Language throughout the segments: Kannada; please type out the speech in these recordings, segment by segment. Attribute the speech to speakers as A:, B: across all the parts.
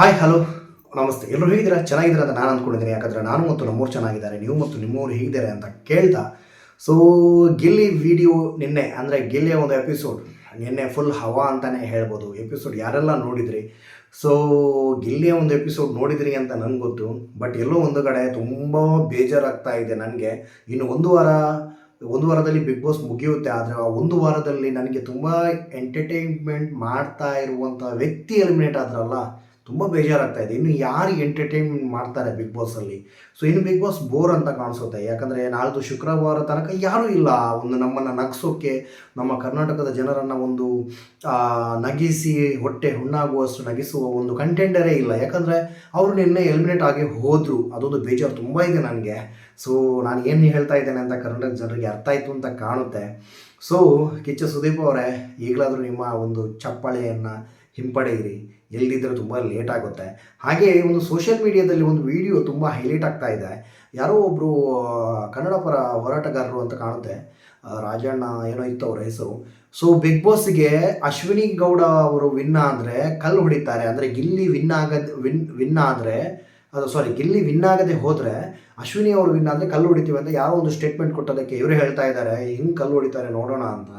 A: ಹಾಯ್ ಹಲೋ ನಮಸ್ತೆ. ಎಲ್ಲರೂ ಹೇಗಿದ್ದೀರಾ? ಚೆನ್ನಾಗಿದ್ದೀರಾ ಅಂತ ನಾನು ಅಂದ್ಕೊಂಡಿದ್ದೀನಿ ಯಾಕಂದರೆ ನಾನು ಮತ್ತು ನಮ್ಮೂರು ಚೆನ್ನಾಗಿದ್ದಾರೆ. ನೀವು ಮತ್ತು ನಿಮ್ಮೂರು ಹೇಗಿದ್ದಾರೆ ಅಂತ ಕೇಳ್ತಾ. ಸೊ ಗಿಲ್ಲಿ ವಿಡಿಯೋ ನಿನ್ನೆ, ಅಂದರೆ ಗಿಲ್ಲಿಯ ಒಂದು ಎಪಿಸೋಡ್ ನಿನ್ನೆ ಫುಲ್ ಹವಾ ಅಂತಲೇ ಹೇಳ್ಬೋದು. ಎಪಿಸೋಡ್ ಯಾರೆಲ್ಲ ನೋಡಿದ್ರಿ? ಸೊ ಗಿಲ್ಲಿಯ ಒಂದು ಎಪಿಸೋಡ್ ನೋಡಿದ್ರಿ ಅಂತ ನನಗೆ ಗೊತ್ತು. ಬಟ್ ಎಲ್ಲೋ ಒಂದು ಕಡೆ ತುಂಬ ಬೇಜಾರಾಗ್ತಾ ಇದೆ ನನಗೆ. ಇನ್ನು ಒಂದು ವಾರ, ಒಂದು ವಾರದಲ್ಲಿ ಬಿಗ್ ಬಾಸ್ ಮುಗಿಯುತ್ತೆ. ಆದರೆ ಆ ಒಂದು ವಾರದಲ್ಲಿ ನನಗೆ ತುಂಬ ಎಂಟರ್ಟೈನ್ಮೆಂಟ್ ಮಾಡ್ತಾ ಇರುವಂಥ ವ್ಯಕ್ತಿ ಎಲಿಮಿನೇಟ್ ಆದ್ರಲ್ಲ ತುಂಬ ಬೇಜಾರಾಗ್ತಾ ಇದೆ. ಇನ್ನು ಯಾರು ಎಂಟರ್ಟೈನ್ಮೆಂಟ್ ಮಾಡ್ತಾರೆ ಬಿಗ್ ಬಾಸಲ್ಲಿ ಸೊ ಇನ್ನು ಬಿಗ್ ಬಾಸ್ ಬೋರ್ ಅಂತ ಕಾಣಿಸುತ್ತೆ. ಯಾಕಂದರೆ ನಾಳ್ದು ಶುಕ್ರವಾರ ತನಕ ಯಾರೂ ಇಲ್ಲ. ಒಂದು ನಮ್ಮನ್ನು ನಗಿಸೋಕ್ಕೆ ನಮ್ಮ ಕರ್ನಾಟಕದ ಜನರನ್ನು ಒಂದು ನಗಿಸಿ, ಹೊಟ್ಟೆ ಹುಣ್ಣಾಗುವಷ್ಟು ನಗಿಸುವ ಒಂದು ಕಂಟೆಂಡರೇ ಇಲ್ಲ. ಯಾಕಂದರೆ ಅವರು ನಿನ್ನೆ ಎಲಿಮಿನೇಟ್ ಆಗಿ ಹೋದರು. ಅದೊಂದು ಬೇಜಾರು ತುಂಬ ಇದೆ ನನಗೆ. ಸೊ ನಾನು ಏನು ಹೇಳ್ತಾ ಇದ್ದೇನೆ ಅಂತ ಕರ್ನಾಟಕ ಜನರಿಗೆ ಅರ್ಥ ಆಯಿತು ಅಂತ ಕಾಣುತ್ತೆ. ಸೊ ಕಿಚ್ಚ ಸುದೀಪ್ ಅವರೇ, ಈಗಲಾದರೂ ನಿಮ್ಮ ಒಂದು ಚಪ್ಪಾಳೆಯನ್ನು ಹಿಂಪಡೆಯಿರಿ. ಎಲ್ಲಿದ್ದರೆ ತುಂಬ ಲೇಟ್ ಆಗುತ್ತೆ. ಹಾಗೆ ಒಂದು ಸೋಷಿಯಲ್ ಮೀಡಿಯಾದಲ್ಲಿ ಒಂದು ವಿಡಿಯೋ ತುಂಬ ಹೈಲೈಟ್ ಆಗ್ತಾ ಇದೆ. ಯಾರೋ ಒಬ್ಬರು ಕನ್ನಡ ಪರ ಹೋರಾಟಗಾರರು ಅಂತ ಕಾಣುತ್ತೆ. ರಾಜಣ್ಣ ಏನೋ ಇತ್ತು ಅವರ ಹೆಸರು. ಸೊ ಬಿಗ್ ಬಾಸ್ಗೆ ಅಶ್ವಿನಿ ಗೌಡ ಅವರು ವಿನ್ ಆದರೆ ಕಲ್ಲು ಹೊಡಿತಾರೆ. ಅಂದರೆ ಗಿಲ್ಲಿ ವಿನ್ ಆಗದ ವಿನ್ ವಿನ್ ಆದರೆ, ಅದು ಸಾರಿ ಗಿಲ್ಲಿ ವಿನ್ ಆಗದೆ ಹೋದರೆ ಅಶ್ವಿನಿ ಅವರು ವಿನ್ ಆದರೆ ಕಲ್ಲು ಹೊಡಿತೀವಿ ಅಂತ ಯಾರೋ ಒಂದು ಸ್ಟೇಟ್ಮೆಂಟ್ ಕೊಟ್ಟೋದಕ್ಕೆ ಇವರು ಹೇಳ್ತಾ ಇದ್ದಾರೆ. ಹಿಂಗೆ ಕಲ್ಲು ಹೊಡಿತಾರೆ ನೋಡೋಣ ಅಂತ.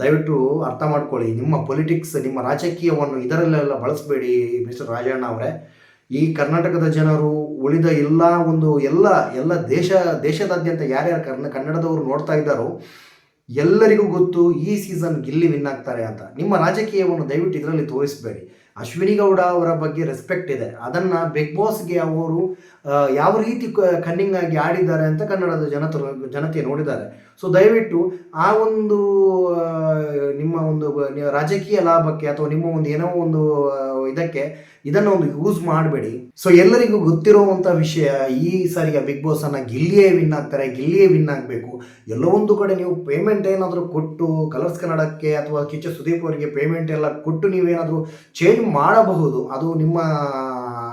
A: ದಯವಿಟ್ಟು ಅರ್ಥ ಮಾಡ್ಕೊಳ್ಳಿ. ನಿಮ್ಮ ಪೊಲಿಟಿಕ್ಸ್ ನಿಮ್ಮ ರಾಜಕೀಯವನ್ನು ಇದರಲ್ಲೆಲ್ಲ ಬಳಸಬೇಡಿ ಮಿಸ್ಟರ್ ರಾಜಣ್ಣ ಅವರೇ. ಈ ಕರ್ನಾಟಕದ ಜನರು ಉಳಿದ ಎಲ್ಲ ಒಂದು ಎಲ್ಲ ಎಲ್ಲ ದೇಶ, ದೇಶದಾದ್ಯಂತ ಯಾರ್ಯಾರು ಕರ್ನ, ಕನ್ನಡದವರು ನೋಡ್ತಾ ಇದ್ದಾರೋ, ಎಲ್ಲರಿಗೂ ಗೊತ್ತು ಈ ಸೀಸನ್ ಗಿಲ್ಲಿ ವಿನ್ ಆಗ್ತಾರೆ ಅಂತ. ನಿಮ್ಮ ರಾಜಕೀಯವನ್ನು ದಯವಿಟ್ಟು ಇದರಲ್ಲಿ ತೋರಿಸಬೇಡಿ. ಅಶ್ವಿನಿ ಗೌಡ ಅವರ ಬಗ್ಗೆ ರೆಸ್ಪೆಕ್ಟ್ ಇದೆ. ಅದನ್ನು ಬಿಗ್ ಬಾಸ್ಗೆ ಅವರು ಯಾವ ರೀತಿ ಕನ್ನಿಂಗ್ ಆಗಿ ಆಡಿದ್ದಾರೆ ಅಂತ ಕನ್ನಡದ ಜನತರು, ಜನತೆ ನೋಡಿದ್ದಾರೆ. ಸೊ ದಯವಿಟ್ಟು ಆ ಒಂದು ನಿಮ್ಮ ಒಂದು ರಾಜಕೀಯ ಲಾಭಕ್ಕೆ ಅಥವಾ ನಿಮ್ಮ ಒಂದು ಏನೋ ಒಂದು ಇದಕ್ಕೆ ಇದನ್ನು ಒಂದು ಯೂಸ್ ಮಾಡಬೇಡಿ. ಸೊ ಎಲ್ಲರಿಗೂ ಗೊತ್ತಿರುವಂಥ ವಿಷಯ, ಈ ಸಾರಿಗೆ ಬಿಗ್ ಬಾಸ್ ಅನ್ನ ಗಿಲ್ಲಿಯೇ ವಿನ್ ಆಗ್ತಾರೆ, ಗಿಲ್ಲಿಯೇ ವಿನ್ ಆಗಬೇಕು. ಎಲ್ಲೋ ಒಂದು ಕಡೆ ನೀವು ಪೇಮೆಂಟ್ ಏನಾದರೂ ಕೊಟ್ಟು ಕಲರ್ಸ್ ಕನ್ನಡಕ್ಕೆ ಅಥವಾ ಕಿಚ್ಚ ಸುದೀಪ್ ಅವರಿಗೆ ಪೇಮೆಂಟ್ ಎಲ್ಲ ಕೊಟ್ಟು ನೀವೇನಾದರೂ ಚೇಂಜ್ ಮಾಡಬಹುದು. ಅದು ನಿಮ್ಮ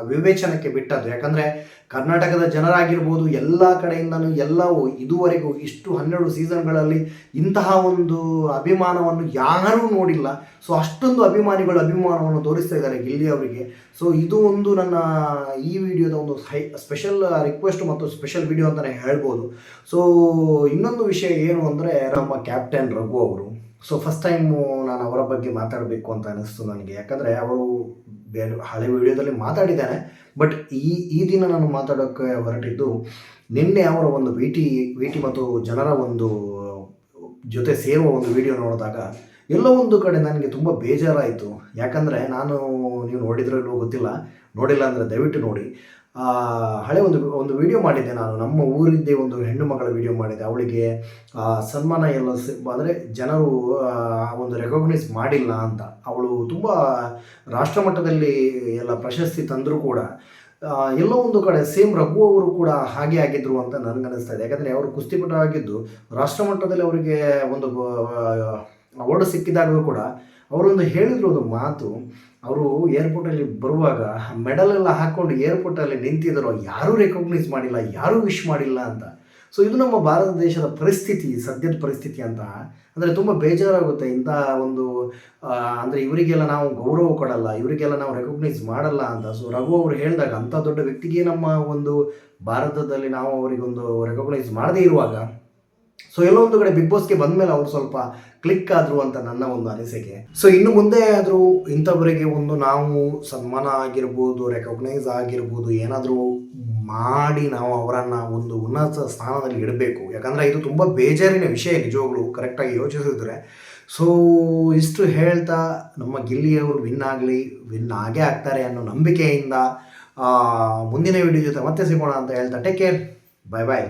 A: ವಿವೇಚನಕ್ಕೆ ಬಿಟ್ಟದ್ದು. ಯಾಕಂದರೆ ಕರ್ನಾಟಕದ ಜನರಾಗಿರ್ಬೋದು, ಎಲ್ಲ ಕಡೆಯಿಂದನೂ ಎಲ್ಲವೂ ಇದುವರೆಗೂ ಇಷ್ಟು ಹನ್ನೆರಡು ಸೀಸನ್ಗಳಲ್ಲಿ ಇಂತಹ ಒಂದು ಅಭಿಮಾನವನ್ನು ಯಾರೂ ನೋಡಿಲ್ಲ. ಸೊ, ಅಷ್ಟೊಂದು ಅಭಿಮಾನಿಗಳು ಅಭಿಮಾನವನ್ನು ತೋರಿಸ್ತಾ ಇದ್ದಾರೆ ಗಿಲ್ಲಿ ಅವರಿಗೆ ಸೊ, ಇದು ಒಂದು ನನ್ನ ಈ ವಿಡಿಯೋದ ಒಂದು ಹೈ, ಸ್ಪೆಷಲ್ ರಿಕ್ವೆಸ್ಟ್ ಮತ್ತು ಸ್ಪೆಷಲ್ ವಿಡಿಯೋ ಅಂತಲೇ ಹೇಳ್ಬೋದು. ಸೊ, ಇನ್ನೊಂದು ವಿಷಯ ಏನು ಅಂದರೆ ನಮ್ಮ ಕ್ಯಾಪ್ಟನ್ ರಘು ಅವರು. ಸೊ ಫಸ್ಟ್ ಟೈಮು ನಾನು ಅವರ ಬಗ್ಗೆ ಮಾತಾಡಬೇಕು ಅಂತ ಅನಿಸ್ತು ನನಗೆ. ಯಾಕಂದರೆ ಅವರು ಬೇರೆ ಹಳೆ ವಿಡಿಯೋದಲ್ಲಿ ಮಾತಾಡಿದ್ದಾರೆ. ಬಟ್ ಈ ಈ ದಿನ ನಾನು ಮಾತಾಡೋಕ್ಕೆ ಹೊರಟಿದ್ದು ನಿನ್ನೆ ಅವರ ಒಂದು ಭೇಟಿ ಭೇಟಿ ಮತ್ತು ಜನರ ಒಂದು ಜೊತೆ ಸೇರುವ ಒಂದು ವಿಡಿಯೋ ನೋಡಿದಾಗ ಎಲ್ಲೋ ಒಂದು ಕಡೆ ನನಗೆ ತುಂಬ ಬೇಜಾರಾಯಿತು. ಯಾಕಂದರೆ ನಾನು ನೀವು ನೋಡಿದ್ರೂ ಇಲ್ವೋ ಗೊತ್ತಿಲ್ಲ. ನೋಡಿಲ್ಲ ಅಂದರೆ ದಯವಿಟ್ಟು ನೋಡಿ. ಹಳೆ ಒಂದು ಒಂದು ವಿಡಿಯೋ ಮಾಡಿದ್ದೆ ನಾನು. ನಮ್ಮ ಊರಿದ್ದೇ ಒಂದು ಹೆಣ್ಣು ಮಗಳ ವಿಡಿಯೋ ಮಾಡಿದ್ದೆ. ಅವಳಿಗೆ ಸನ್ಮಾನ ಎಲ್ಲ ಅಂದರೆ ಜನರು ಒಂದು ರೆಕಗ್ನೈಸ್ ಮಾಡಿಲ್ಲ ಅಂತ. ಅವಳು ತುಂಬ ರಾಷ್ಟ್ರಮಟ್ಟದಲ್ಲಿ ಎಲ್ಲ ಪ್ರಶಸ್ತಿ ತಂದರೂ ಕೂಡ ಎಲ್ಲೋ ಒಂದು ಕಡೆ ಸೇಮ್ ರಘು ಅವರು ಕೂಡ ಹಾಗೆ ಆಗಿದ್ರು ಅಂತ ನನಗನ್ನಿಸ್ತಾ ಇದೆ. ಯಾಕಂದರೆ ಅವರು ಕುಸ್ತಿಪಟ ಆಗಿದ್ದು ರಾಷ್ಟ್ರಮಟ್ಟದಲ್ಲಿ ಅವರಿಗೆ ಒಂದು ಅವಾರ್ಡ್ ಸಿಕ್ಕಿದಾಗಲೂ ಕೂಡ ಅವರೊಂದು ಹೇಳಿದ್ರು ಒಂದು ಮಾತು. ಅವರು ಏರ್ಪೋರ್ಟಲ್ಲಿ ಬರುವಾಗ ಮೆಡಲ್ ಎಲ್ಲ ಹಾಕ್ಕೊಂಡು ಏರ್ಪೋರ್ಟಲ್ಲಿ ನಿಂತಿದ್ದರು. ಯಾರೂ ರೆಕಗ್ನೈಸ್ ಮಾಡಿಲ್ಲ, ಯಾರೂ ವಿಶ್ ಮಾಡಿಲ್ಲ ಅಂತ. ಸೊ ಇದು ನಮ್ಮ ಭಾರತ ದೇಶದ ಪರಿಸ್ಥಿತಿ, ಸದ್ಯದ ಪರಿಸ್ಥಿತಿ ಅಂತ. ಅಂದರೆ ತುಂಬ ಬೇಜಾರಾಗುತ್ತೆ. ಇಂಥ ಒಂದು ಅಂದರೆ ಇವರಿಗೆಲ್ಲ ನಾವು ಗೌರವ ಕೊಡಲ್ಲ, ಇವರಿಗೆಲ್ಲ ನಾವು ರೆಕಗ್ನೈಸ್ ಮಾಡಲ್ಲ ಅಂತ. ಸೊ ರಘು ಅವರು ಹೇಳಿದಾಗ ಅಂಥ ದೊಡ್ಡ ವ್ಯಕ್ತಿಗೆ ನಮ್ಮ ಒಂದು ಭಾರತದಲ್ಲಿ ನಾವು ಅವರಿಗೊಂದು ರೆಕಗ್ನೈಸ್ ಮಾಡದೇ ಇರುವಾಗ ಸೊ ಎಲ್ಲೋ ಒಂದು ಕಡೆ ಬಿಗ್ ಬಾಸ್ಗೆ ಬಂದಮೇಲೆ ಅವರು ಸ್ವಲ್ಪ ಕ್ಲಿಕ್ ಆದರು ಅಂತ ನನ್ನ ಒಂದು ಅನಿಸಿಕೆ. ಸೊ ಇನ್ನು ಮುಂದೆ ಆದರೂ ಇಂಥವರಿಗೆ ಒಂದು ನಾವು ಸನ್ಮಾನ ಆಗಿರ್ಬೋದು ರೆಕಗ್ನೈಸ್ ಆಗಿರ್ಬೋದು, ಏನಾದರೂ ಮಾಡಿ ನಾವು ಅವರನ್ನು ಒಂದು ಉನ್ನತ ಸ್ಥಾನದಲ್ಲಿ ಇಡಬೇಕು. ಯಾಕಂದರೆ ಇದು ತುಂಬ ಬೇಜಾರಿನ ವಿಷಯ ನಿಜವಾಗ್ಲು ಕರೆಕ್ಟಾಗಿ ಯೋಚಿಸಿದ್ರೆ. ಸೊ ಇಷ್ಟು ಹೇಳ್ತಾ ನಮ್ಮ ಗಿಲ್ಲಿಯವರು ವಿನ್ ಆಗಲಿ ವಿನ್ ಆಗೇ ಆಗ್ತಾರೆ ಅನ್ನೋ ನಂಬಿಕೆಯಿಂದ ಮುಂದಿನ ವಿಡಿಯೋ ಜೊತೆ ಮತ್ತೆ ಸಿಗೋಣ ಅಂತ ಹೇಳ್ತಾ ಟೇಕ್ ಕೇರ್ ಬಾಯ್ ಬಾಯ್